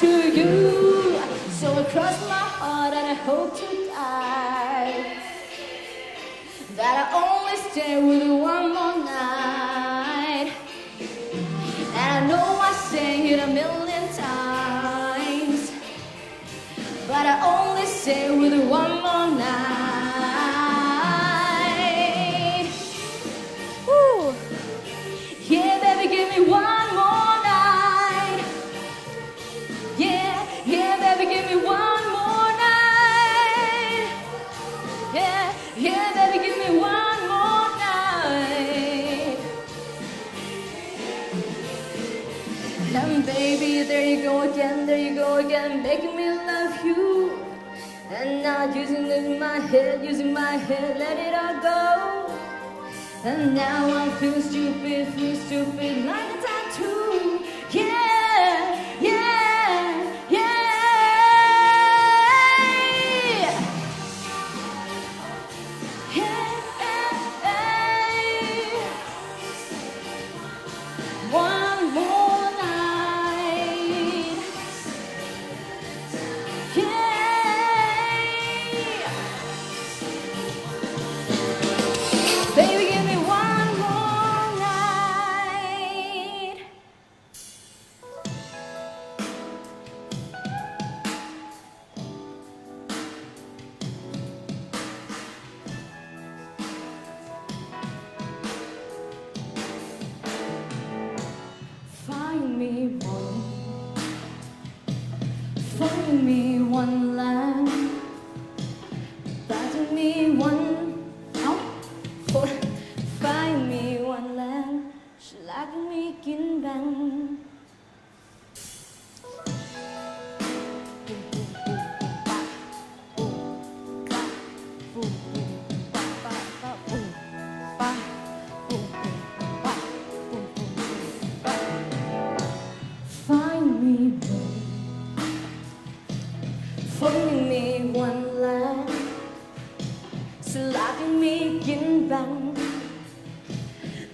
to you. So I cross my heart and I hope to die. That I only stay with you one more night. And I know I say it a million times. But I only stay with you Yeah, baby, give me one more night. And baby, there you go again, there you go again, making me love you. And now using my head, using my head, let it all go. And now I feel stupid, feel stupid like a tattoo. Yeah,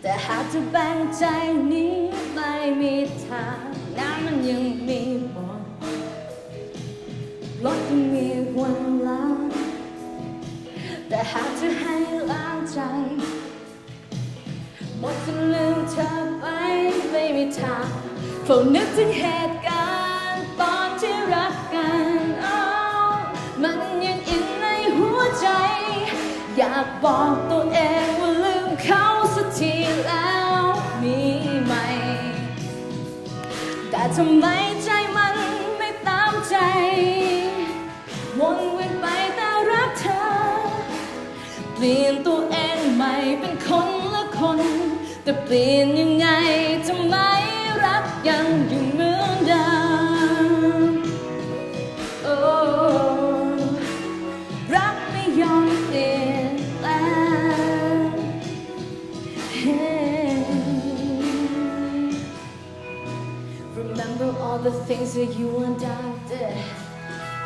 แต่หากจะแบ่งใจนี้ไม่มีทางน้ำมันยังมีหมดรถยังมีวันล้างแต่หากจะให้ล้างใจหมดจนลืมเธอไปไม่มีทางเฝ้านึกถึงเหตุการณ์ตอนที่รักกันอ้ามันยังอินในหัวใจ อยากบอกตัว ทำไมใจมันไม่ตามใจวนเวียนไปแต่รักเธอ เปลี่ยนตัวเองใหม่เป็นคนละคน แต่เปลี่ยนยังไงทำไม till you and I did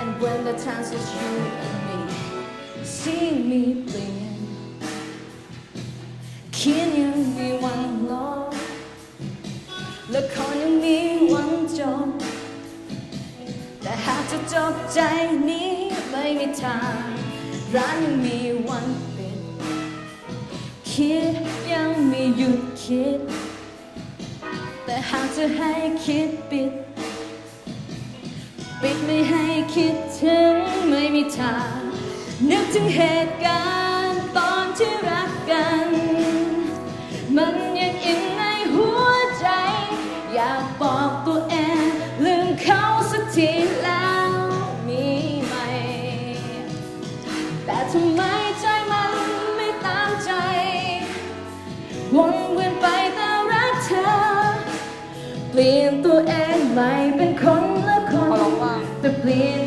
And when the times was you and me see me bleed Can you be one love ละครยังมีวันจบแต่หากจะจบใจนี้ไม่มีทางร้านยังมีวันปิดคิดยังไม่หยุดคิด แต่หากจะให้คิดปิด ปิดไม่ให้คิดถึงไม่มีทาง นึกถึงเหตุการณ์ตอนที่รักกัน มันยังอินในหัวใจ อยากบอกตัวเองลืมเขาสักทีแล้วมีไหม แต่ทำไมใจมันไม่ตามใจวนเวียนไปแต่รักเธอ เปลี่ยนตัวเองใหม่เป็นคน ว่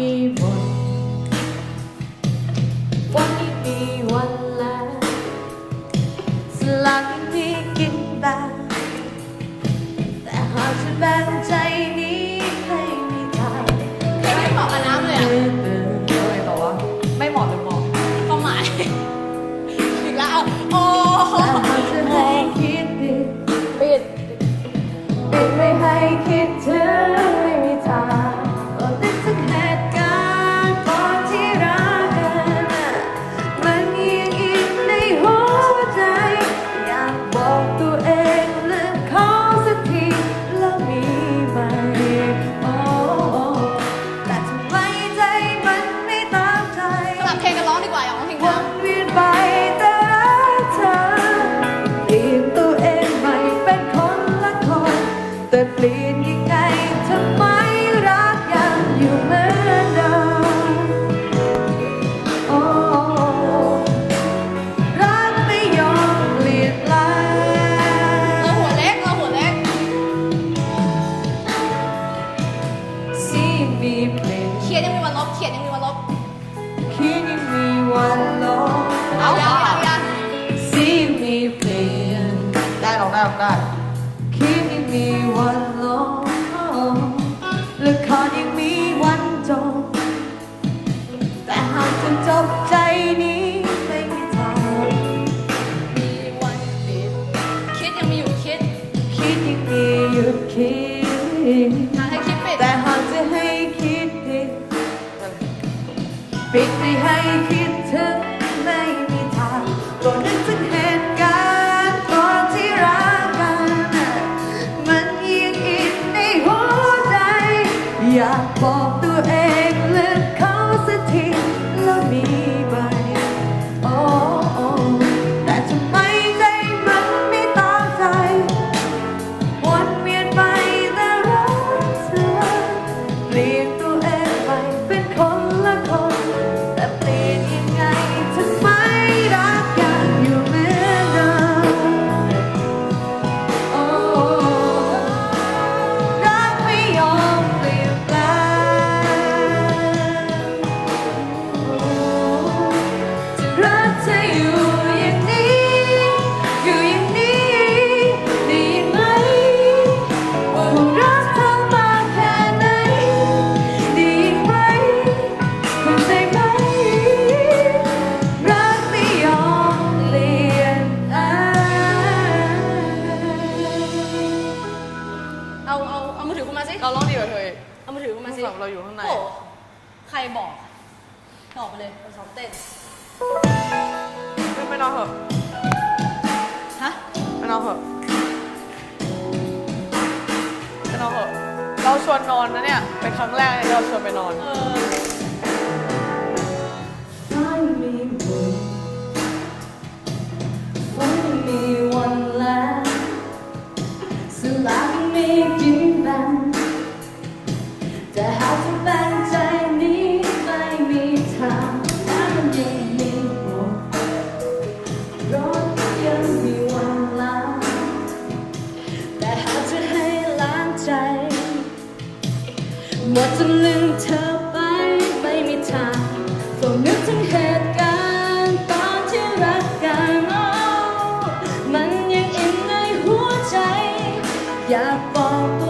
me แต่เปลี่ยนยังไงทำไมรักยังอยู่เหมือนเดิมโอ้รักไม่ยอมเปลี่ยนแปลงเราหัวเล็กเราหัวเล็ก See me play เขียนยังมีวันลบเขียนยังมี ใครบอกตอบไปเลยคนซ้อมเต้นไปนอนเหอะฮะไปนอนเหอะไปนอนเหอะเราชวนนอนนะเนี่ย เป็นครั้งแรกที่เราชวนไปนอน เออ หมดจำลึงเธอไปไม่มีทางก็นึกถึงเหตุการณ์ตอนที่รักกันโอ้มันยังอินในหัวใจ อยากบอกตัว